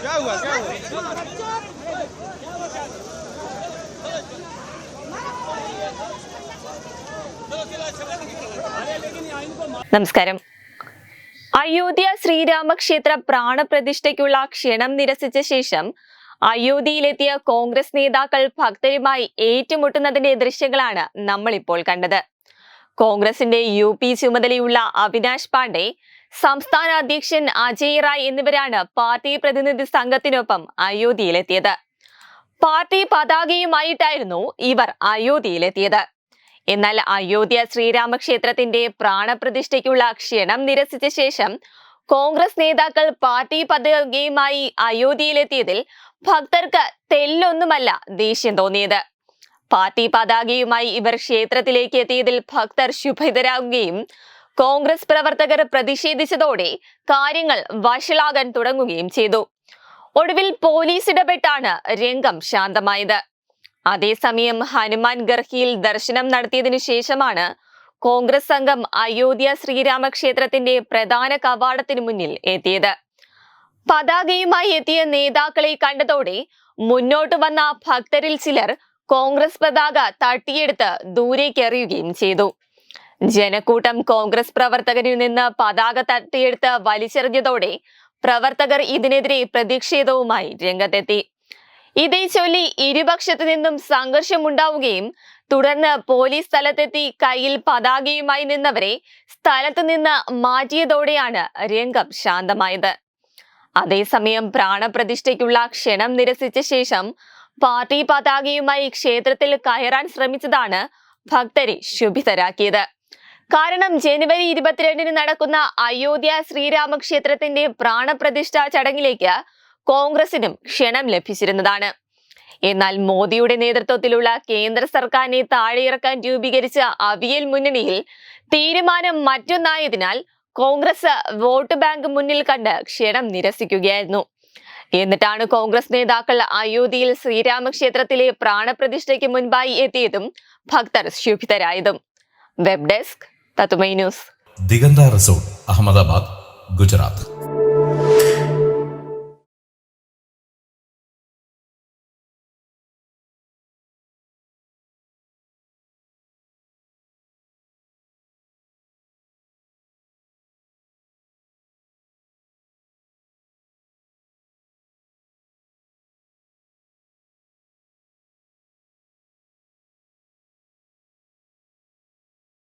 क्या हुआ क्या हुआ नमस्कार അയോധ്യ ശ്രീരാമക്ഷേത്ര പ്രാണപ്രതിഷ്ഠയ്ക്കുള്ള ക്ഷണം നിരസിച്ച ശേഷം അയോധ്യയിലെത്തിയ കോൺഗ്രസ് നേതാക്കൾ ഭക്തരുമായി ഏറ്റുമുട്ടുന്നതിന്റെ ദൃശ്യങ്ങളാണ് നമ്മൾ ഇപ്പോൾ കണ്ടത്. കോൺഗ്രസിന്റെ യു പി ചുമതലയുള്ള അവിനാശ് പാണ്ഡെ സംസ്ഥാന അധ്യക്ഷൻ അജയ് റായ് എന്നിവരാണ് പാർട്ടി പ്രതിനിധി സംഘത്തിനൊപ്പം അയോധ്യയിലെത്തിയത്. പാർട്ടി പതാകയുമായിട്ടായിരുന്നു ഇവർ അയോധ്യയിലെത്തിയത്. എന്നാൽ അയോധ്യ ശ്രീരാമക്ഷേത്രത്തിന്റെ പ്രാണപ്രതിഷ്ഠയ്ക്കുള്ള ക്ഷണം നിരസിച്ച ശേഷം കോൺഗ്രസ് നേതാക്കൾ പാർട്ടി പതാകയുമായി അയോധ്യയിലെത്തിയതിൽ ഭക്തർക്ക് തെല്ലൊന്നുമല്ല ദേഷ്യം തോന്നിയത്. പാർട്ടി പതാകയുമായി ഇവർ ക്ഷേത്രത്തിലേക്ക് എത്തിയതിൽ ഭക്തർ ശുഭിതരാകുകയും കോൺഗ്രസ് പ്രവർത്തകർ പ്രതിഷേധിച്ചതോടെ കാര്യങ്ങൾ വഷളാകാൻ തുടങ്ങുകയും ചെയ്തു. ഒടുവിൽ പോലീസ് ഇടപെട്ടാണ് രംഗം ശാന്തമായത്. അതേസമയം ഹനുമാൻ ഗർഹിയിൽ ദർശനം നടത്തിയതിനു ശേഷമാണ് കോൺഗ്രസ് സംഘം അയോധ്യ ശ്രീരാമക്ഷേത്രത്തിന്റെ പ്രധാന കവാടത്തിനു മുന്നിൽ എത്തിയത്. പതാകയുമായി എത്തിയ നേതാക്കളെ കണ്ടതോടെ മുന്നോട്ട് വന്ന ഭക്തരിൽ ചിലർ കോൺഗ്രസ് പതാക തട്ടിയെടുത്ത് ദൂരേക്ക് എറിയുകയും ചെയ്തു. ജനക്കൂട്ടം കോൺഗ്രസ് പ്രവർത്തകരിൽ നിന്ന് പതാക തട്ടിയെടുത്ത് വലിച്ചെറിഞ്ഞതോടെ പ്രവർത്തകർ ഇതിനെതിരെ പ്രതിഷേധവുമായി രംഗത്തെത്തി. ഇതേ ചൊല്ലി ഇരുപക്ഷത്തു നിന്നും സംഘർഷമുണ്ടാവുകയും തുടർന്ന് പോലീസ് സ്ഥലത്തെത്തി കയ്യിൽ പതാകയുമായി നിന്നവരെ സ്ഥലത്തു നിന്ന് മാറ്റിയതോടെയാണ് രംഗം ശാന്തമായത്. അതേസമയം പ്രാണപ്രതിഷ്ഠയ്ക്കുള്ള ക്ഷണം നിരസിച്ച ശേഷം പാർട്ടി പതാകയുമായി ക്ഷേത്രത്തിൽ കയറാൻ ശ്രമിച്ചതാണ് ഭക്തരെ ശുഭിതരാക്കിയത്. കാരണം ജനുവരി ഇരുപത്തിരണ്ടിന് നടക്കുന്ന അയോധ്യ ശ്രീരാമക്ഷേത്രത്തിന്റെ പ്രാണപ്രതിഷ്ഠാ ചടങ്ങിലേക്ക് കോൺഗ്രസിനും ക്ഷണം ലഭിച്ചിരുന്നതാണ്. എന്നാൽ മോദിയുടെ നേതൃത്വത്തിലുള്ള കേന്ദ്ര സർക്കാരിനെ താഴെയിറക്കാൻ രൂപീകരിച്ച അവിയൽ മുന്നണിയിൽ തീരുമാനം മറ്റൊന്നായതിനാൽ കോൺഗ്രസ് വോട്ട് ബാങ്ക് മുന്നിൽ കണ്ട് ക്ഷണം നിരസിക്കുകയായിരുന്നു. എന്നിട്ടാണ് കോൺഗ്രസ് നേതാക്കൾ അയോധ്യയിൽ ശ്രീരാമക്ഷേത്രത്തിലെ പ്രാണപ്രതിഷ്ഠയ്ക്ക് മുൻപായി എത്തിയതും ഭക്തർ ശുഭിതരായതും. വെബ് ഡെസ്ക് തത്തുമൈ ന്യൂസ്. ദിഗന്ത റിസോർട്ട് അഹമ്മദാബാദ് ഗുജറാത്ത്.